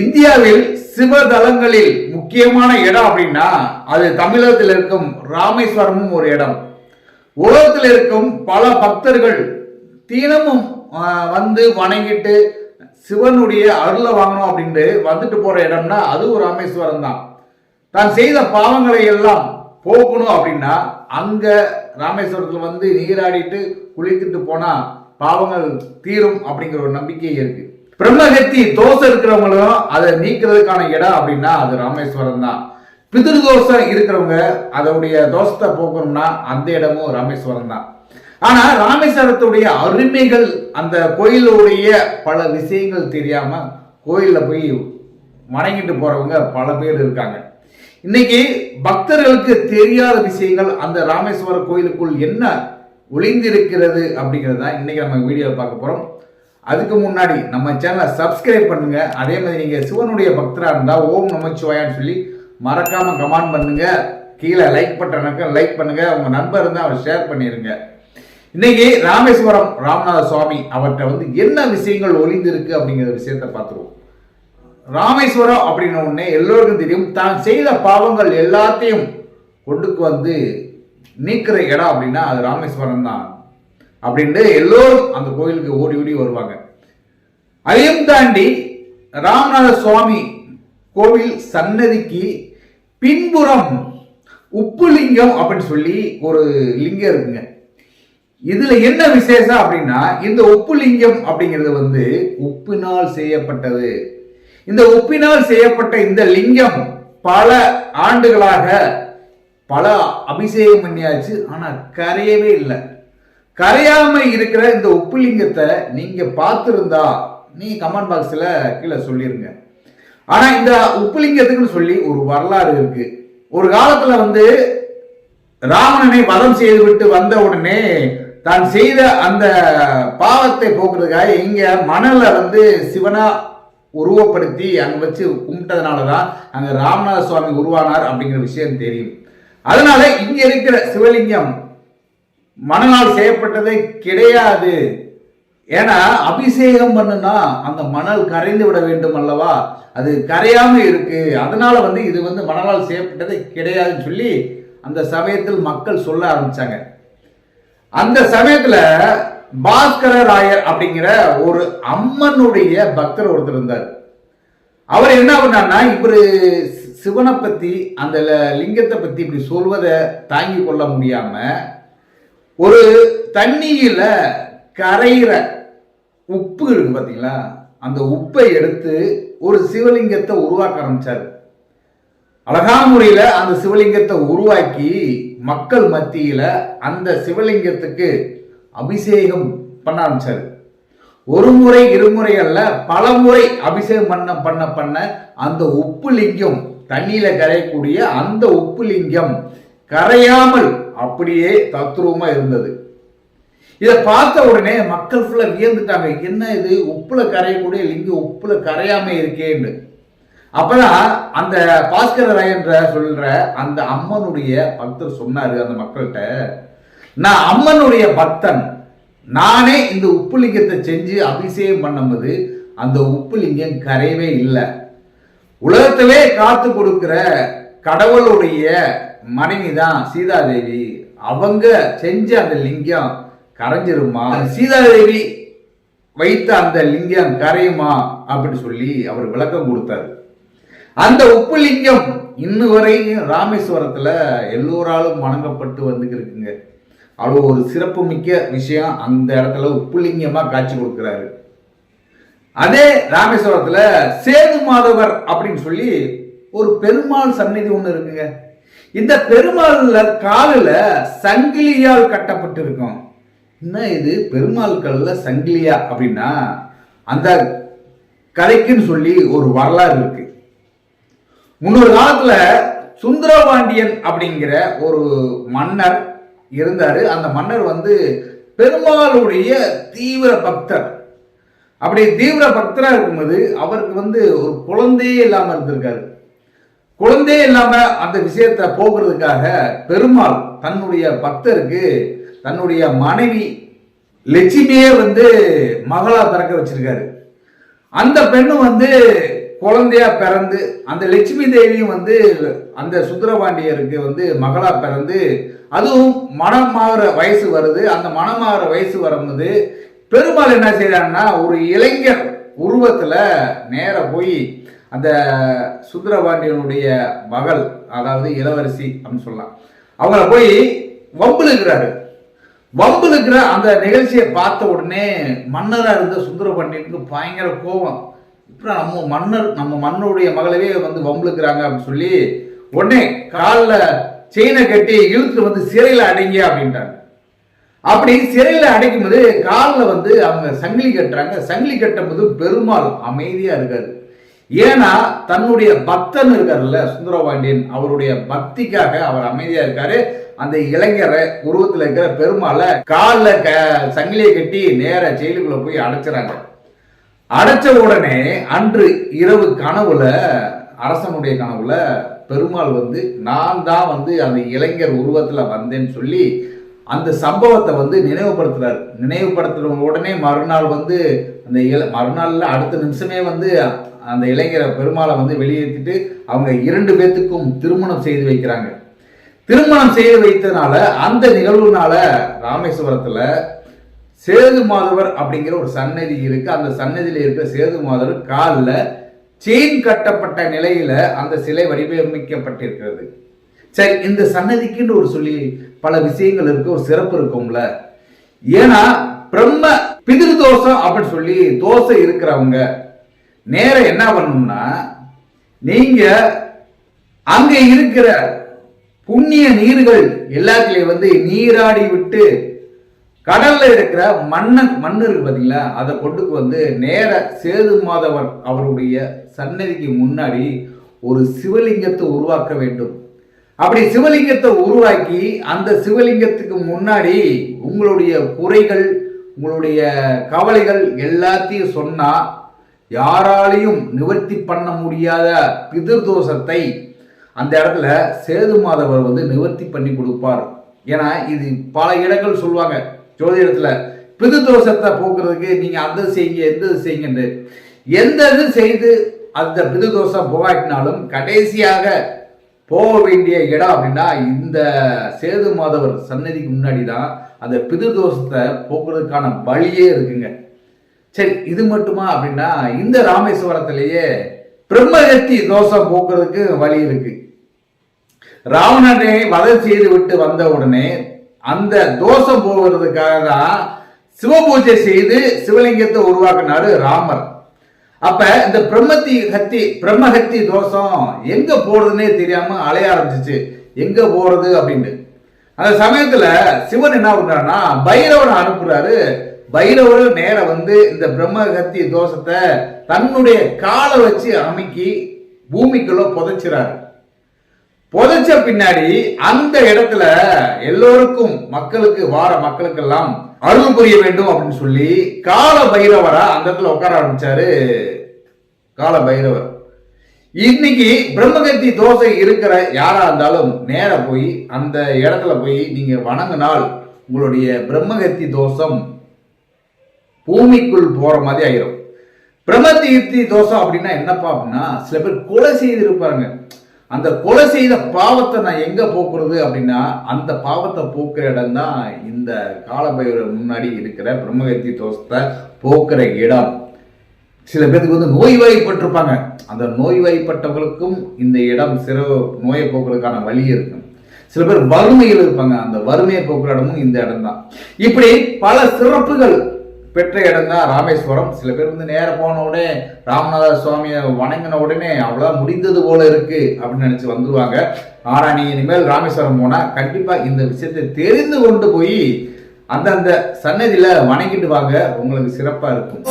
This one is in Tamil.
இந்தியாவில் சிவதலங்களில் முக்கியமான இடம் அப்படின்னா அது தமிழகத்தில் இருக்கும் ராமேஸ்வரமும் ஒரு இடம். உலகத்தில் இருக்கும் பல பக்தர்கள் தினமும் வந்து வணங்கிட்டு சிவனுடைய அருளை வாங்கணும் அப்படின்ட்டு வந்துட்டு போற இடம்னா அதுவும் ராமேஸ்வரம் தான். தான் செய்த பாவங்களை எல்லாம் போக்கணும் அப்படின்னா அங்க ராமேஸ்வரத்தில் வந்து நீராடிட்டு குளித்துட்டு போனா பாவங்கள் தீரும் அப்படிங்கிற ஒரு நம்பிக்கை இருக்கு. பிரம்மகத்தி தோசை இருக்கிறவங்களும் அதை நீக்கிறதுக்கான இடம் அப்படின்னா அது ராமேஸ்வரம் தான். பிதிரு தோசை இருக்கிறவங்க அதனுடைய தோஷத்தை போக்கணும்னா அந்த இடமும் ராமேஸ்வரம் தான். ஆனா ராமேஸ்வரத்துடைய அருமைகள் அந்த கோயிலுடைய பல விஷயங்கள் தெரியாம கோயில்ல போய் வணங்கிட்டு போறவங்க பல பேர் இருக்காங்க. இன்னைக்கு பக்தர்களுக்கு தெரியாத விஷயங்கள் அந்த ராமேஸ்வர கோயிலுக்குள் என்ன ஒளிந்திருக்கிறது அப்படிங்கிறது தான் இன்னைக்கு நம்ம வீடியோ பார்க்க போறோம். அதுக்கு முன்னாடி நம்ம சேனலை சப்ஸ்கிரைப் பண்ணுங்க. அதே மாதிரி நீங்க சிவனுடைய பக்தரா இருந்தா ஓம் நமச்சிவாயான்னு சொல்லி மறக்காம கமெண்ட் பண்ணுங்க. கீழே லைக் பட்டனுக்கு லைக் பண்ணுங்க. உங்க நண்பர் இருந்தா அவர் ஷேர் பண்ணிருங்க. இன்னைக்கு ராமேஸ்வரம் ராமநாத சுவாமி அவர்கிட்ட வந்து என்ன விஷயங்கள் ஒளிந்திருக்கு அப்படிங்கிற விஷயத்தை பார்த்துருவோம். ராமேஸ்வரம் அப்படின்ன உடனே எல்லோருக்கும் தெரியும் தான் செய்த பாவங்கள் எல்லாத்தையும் கொண்டுக்கு வந்து நீக்கிற இடம் அப்படின்னா அது ராமேஸ்வரம் தான் அப்படின்ட்டு எல்லோரும் அந்த கோயிலுக்கு ஓடி ஓடி வருவாங்க. அதையும் தாண்டி ராமநாத சுவாமி கோவில் சன்னதிக்கு பின்புறம் உப்பு லிங்கம் அப்படின்னு சொல்லி ஒரு லிங்கம் இருக்குங்க. இதுல என்ன விசேஷம் அப்படின்னா இந்த உப்பு லிங்கம் அப்படிங்கிறது வந்து உப்பினால் செய்யப்பட்டது. இந்த உப்பினால் செய்யப்பட்ட இந்த லிங்கம் பல ஆண்டுகளாக பல அபிஷேகம் பண்ணியாச்சு ஆனா கரையவே இல்லை. கரையாம இருக்கிற இந்த உப்புலிங்கத்தை நீங்க பார்த்துருந்தா நீ கமெண்ட் பாக்ஸ்ல கீழே சொல்லிருங்க. ஆனா இந்த உப்புலிங்கத்துக்குன்னு சொல்லி ஒரு வரலாறு இருக்கு. ஒரு காலத்துல வந்து ராவணனை வதம் செய்து விட்டு வந்த உடனே தான் செய்த அந்த பாவத்தை போக்குறதுக்காக இங்க மணலை வந்து சிவனா உருவப்படுத்தி அங்க வச்சு கும்பிட்டதுனாலதான் அங்க ராமநாத சுவாமி உருவானார் அப்படிங்கிற விஷயம் தெரியும். அதனால இங்க இருக்கிற சிவலிங்கம் மணலால் செய்யப்பட்டதே கிடையாது. ஏன்னா அபிஷேகம் பண்ணுனா அந்த மணல் கரைந்து விட வேண்டும் அல்லவா? அது கரையாம இருக்கு. அதனால வந்து இது வந்து மணலால் செய்யப்பட்டதே கிடையாதுன்னு சொல்லி அந்த சமயத்தில் மக்கள் சொல்ல ஆரம்பிச்சாங்க. அந்த சமயத்துல பாஸ்கர ராயர் அப்படிங்கிற ஒரு அம்மனுடைய பக்தர் ஒருத்தர் இருந்தார். அவர் என்ன பண்ணார்னா இவர் சிவனை பத்தி அந்த லிங்கத்தை பத்தி இப்படி சொல்வதை தாங்கி கொள்ள முடியாம ஒரு தண்ணியில கரையிற உப்பு இருக்கு பார்த்தீங்களா அந்த உப்பை எடுத்து ஒரு சிவலிங்கத்தை உருவாக்க ஆரம்பிச்சாரு. அழகான முறையில அந்த சிவலிங்கத்தை உருவாக்கி மக்கள் மத்தியில அந்த சிவலிங்கத்துக்கு அபிஷேகம் பண்ண ஆரம்பிச்சாரு. ஒரு முறை இருமுறை அல்ல பல முறை அபிஷேகம் பண்ண பண்ண பண்ண அந்த உப்பு லிங்கம் தண்ணியில கரையக்கூடிய அந்த உப்பு லிங்கம் கரையாமல் அப்படியே தத்ரூபமா இருந்தது. இதை பார்த்த உடனே மக்கள் ஃபுல்லாக வியந்துட்டாங்க. என்ன இது? உப்புல கரையக்கூடிய லிங்கம் உப்புல கரையாம இருக்கேன்னு. அப்பதான் அந்த பாஸ்கர ராயன்ற சொல்ற அந்த அம்மனுடைய பக்தர் சொன்னாரு அந்த மக்கள்கிட்ட நான் அம்மனுடைய பக்தன். நானே இந்த உப்பு லிங்கத்தை செஞ்சு அபிஷேகம் பண்ணும்போது அந்த உப்பு லிங்கம் கரையவே இல்லை. உலகத்திலே காத்து கொடுக்கிற கடவுளுடைய மனைவி தான் சீதாதேவி. அவங்க செஞ்ச அந்த லிங்கம் கரைஞ்சிருமா? சீதாதேவி வைத்த அந்த லிங்கம் கரையுமா? அப்படின்னு சொல்லி அவர் விளக்கம் கொடுத்தாரு. அந்த உப்பு லிங்கம் இன்னும் வரையும் ராமேஸ்வரத்துல எல்லோராலும் வணங்கப்பட்டு வந்துட்டு இருக்குங்க அவ்வளோ ஒரு சிறப்பு மிக்க விஷயம். அந்த இடத்துல உப்பு லிங்கமா காட்சி கொடுக்கிறாரு. அதே ராமேஸ்வரத்துல சேது மாதவர் அப்படின்னு சொல்லி ஒரு பெருமாள் சந்நிதி ஒண்ணு இருக்குங்க. இந்த பெருமாள் காலில் சங்கிலியால் கட்டப்பட்டிருக்கும். என்ன இது? பெருமாள் காலில் சங்கிலியா அப்படின்னா அந்த கதைக்குன்னு சொல்லி ஒரு வரலாறு இருக்கு. முன்னொரு காலத்துல சுந்தரபாண்டியன் அப்படிங்கிற ஒரு மன்னர் இருந்தார். அந்த மன்னர் வந்து பெருமாளுடைய தீவிர பக்தர். அப்படி தீவிர பக்தராக இருக்கும்போது அவருக்கு வந்து ஒரு குழந்தையே இல்லாமல் இருந்திருக்காரு. குழந்தையே இல்லாம அந்த விஷயத்தை போக்குறதுக்காக பெருமாள் தன்னுடைய பக்தருக்கு தன்னுடைய மனைவி லட்சுமியே வந்து மகளா பிறக்க வச்சிருக்காரு. அந்த பெண்ணும் வந்து குழந்தையா பிறந்து அந்த லட்சுமி தேவியும் வந்து அந்த சுந்தரபாண்டியருக்கு வந்து மகளா பிறந்து அதுவும் மனமாகிற வயசு வருது. அந்த மனமாகிற வயசு வரும்போது பெருமாள் என்ன செய்யறாங்கன்னா ஒரு இளைஞர் உருவத்துல நேர போய் அந்த சுந்தரபாண்டியனுடைய மகள் அதாவது இளவரசி அப்படின்னு சொல்லலாம். அவங்கள போய் வம்புலுக்கிறாரு வம்புலுக்கிற அந்த நிகழ்ச்சியை பார்த்த உடனே மன்னராக இருந்த சுந்தரபாண்டியனுக்கு பயங்கர கோபம். இப்போ நம்ம மன்னர் நம்ம மன்னருடைய மகளவே வந்து வம்புலுக்கிறாங்க அப்படின்னு சொல்லி உடனே காலில் செயினை கட்டி இழுத்து வந்து சிறையில் அடைங்க அப்படின்ட்டாங்க அப்படி சிறையில் அடைக்கும் போது காலில் வந்து அவங்க சங்கிலி கட்டுறாங்க. சங்கிலி கட்டும் போது பெருமாள் அமைதியாக இருக்காரு. ஏன்னா தன்னுடைய பக்தன் இருக்காருல்ல சுந்தரபாண்டியன் அவருடைய பக்திக்காக அவர் அமைதியா இருக்காரு. அந்த இளைஞரை உருவத்துல இருக்கிற பெருமாளை காலில் க சங்கிலியை கட்டி நேர ஜெயிலுக்குள்ள போய் அடைச்சிறாங்க. அடைச்ச உடனே அன்று இரவு கனவுல அரசனுடைய கனவுல பெருமாள் வந்து நான் தான் வந்து அந்த இளைஞர் உருவத்துல வந்தேன்னு சொல்லி அந்த சம்பவத்தை வந்து நினைவுபடுத்துறாரு. நினைவுபடுத்துற உடனே மறுநாள் வந்து அந்த இள மறுநாள்ல அடுத்த நிமிஷமே வந்து அந்த இளைஞரை பெருமாளை வந்து வெளியேற்றிட்டு அவங்க இரண்டு பேர்த்துக்கும் திருமணம் செய்து வைக்கிறாங்க. திருமணம் செய்து வைத்ததுனால அந்த நிகழ்வுனால ராமேஸ்வரத்துல சேது மாதவர் அப்படிங்கிற ஒரு சன்னதி இருக்கு. அந்த சன்னதியில் இருக்கிற சேது மாதவர் காலில் செயின் கட்டப்பட்ட நிலையில அந்த சிலை வடிவமைக்கப்பட்டிருக்கிறது. சரி இந்த சன்னதிக்குன்னு ஒரு சொல்லி பல விஷயங்கள் இருக்கு ஒரு சிறப்பு இருக்கும்ல. ஏன்னா பிரம்ம பிதிரு தோஷம் அப்படின்னு சொல்லி தோசை இருக்கிறவங்க நேரம் என்ன பண்ணணும்னா நீங்க அங்க இருக்கிற புண்ணிய நீர்கள் எல்லாத்துலயும் வந்து நீராடி விட்டு கடல்ல இருக்கிற மண்ணன் மண் இருக்கு பாத்தீங்களா? அதை கொண்டு வந்து நேர சேது மாதவர் அவருடைய சன்னதிக்கு முன்னாடி ஒரு சிவலிங்கத்தை உருவாக்க வேண்டும். அப்படி சிவலிங்கத்தை உருவாக்கி அந்த சிவலிங்கத்துக்கு முன்னாடி உங்களுடைய குறைகள் உங்களுடைய கவலைகள் எல்லாத்தையும் சொன்னா யாராலையும் நிவர்த்தி பண்ண முடியாத பிதிர்தோஷத்தை அந்த இடத்துல சேது மாதவர் வந்து நிவர்த்தி பண்ணி கொடுப்பார். ஏன்னா இது பல இடங்கள் சொல்லுவாங்க ஜோதிடத்தில் பிது தோஷத்தை போக்குறதுக்கு நீங்கள் அந்த செய்யுங்க எந்த இது செய்யுங்கன்னு எந்த இது செய்து அந்த பிது தோஷம் போகாட்டினாலும் கடைசியாக போக வேண்டிய இடம் அப்படின்னா இந்த சேது மாதவர் சன்னதிக்கு முன்னாடி தான் அந்த பிது தோஷத்தை போக்குறதுக்கான வழியே இருக்குங்க. சரி இது மட்டுமா அப்படின்னா இந்த ராமேஸ்வரத்திலேயே பிரம்மகத்தி தோஷம் போக்குறதுக்கு வழி இருக்கு. ராவணனை வதை செய்து விட்டு வந்த உடனே அந்த தோஷம் போகிறதுக்காக தான் சிவபூஜை செய்து சிவலிங்கத்தை உருவாக்குனாரு ராமர். அப்ப இந்த பிரம்மத்தி ஹத்தி பிரம்மஹத்தி தோஷம் எங்க போறதுன்னே தெரியாம அலைய ஆரம்பிச்சிச்சு. எங்க போறது அப்படின்னு. அந்த சமயத்துல சிவன் என்ன பண்றாருன்னா பைரவனை அனுப்புறாரு. பைரவர் நேர வந்து இந்த பிரம்மகத்தி தோஷத்தை தன்னுடைய காலை வச்சு அமைக்கி பூமிக்குள்ள புதைச்சிறாரு. புதைச்ச பின்னாடி அந்த இடத்துல எல்லோருக்கும் மக்களுக்கு வார மக்களுக்கெல்லாம் அருள் புரிய வேண்டும் அப்படின்னு சொல்லி கால பைரவரா அந்த இடத்துல உட்கார ஆரம்பிச்சாரு கால பைரவர். இன்னைக்கு பிரம்மகத்தி தோசை இருக்கிற யாரா இருந்தாலும் நேர போய் அந்த இடத்துல போய் நீங்க வணங்கினால் உங்களுடைய பிரம்மகத்தி தோஷம் பூமிக்குள் போற மாதிரி ஆயிரும். பிரம்மதீர்த்தி தோஷம் அப்படின்னா என்னப்பா அப்படின்னா சில பேர் கொலை செய்திருப்பாங்க. அந்த கொலை செய்த பாவத்தை நான் எங்க போக்குறது அப்படின்னா அந்த பாவத்தை போக்குற இடம் தான் இந்த காலபைரவர் முன்னாடி இருக்கிற பிரம்மகத்தி தோஷத்தை போக்குற இடம். சில பேருக்கு வந்து நோய்வாய்ப்பட்டிருப்பாங்க அந்த நோய்வாய்ப்பட்டவங்களுக்கும் இந்த இடம் சிறு நோயை போக்குறதுக்கான வழி இருக்கும். சில பேர் வறுமையில் இருப்பாங்க. அந்த வறுமையை போக்குற இடமும் இந்த இடம் தான் இப்படி பல சிறப்புகள் பெற்ற இடம் தான் ராமேஸ்வரம். சில பேர் வந்து நேரம் போன உடனே ராமநாத சுவாமியை வணங்கின உடனே அவ்வளோ முடிந்தது போல இருக்கு அப்படின்னு நினச்சி வந்துருவாங்க. ஆனால் நீங்கள் இனிமேல் ராமேஸ்வரம் போனால் கண்டிப்பாக இந்த விஷயத்தை தெரிந்து கொண்டு போய் அந்தந்த சன்னதியில் வணங்கிட்டு வாங்க. உங்களுக்கு சிறப்பாக இருக்கும்.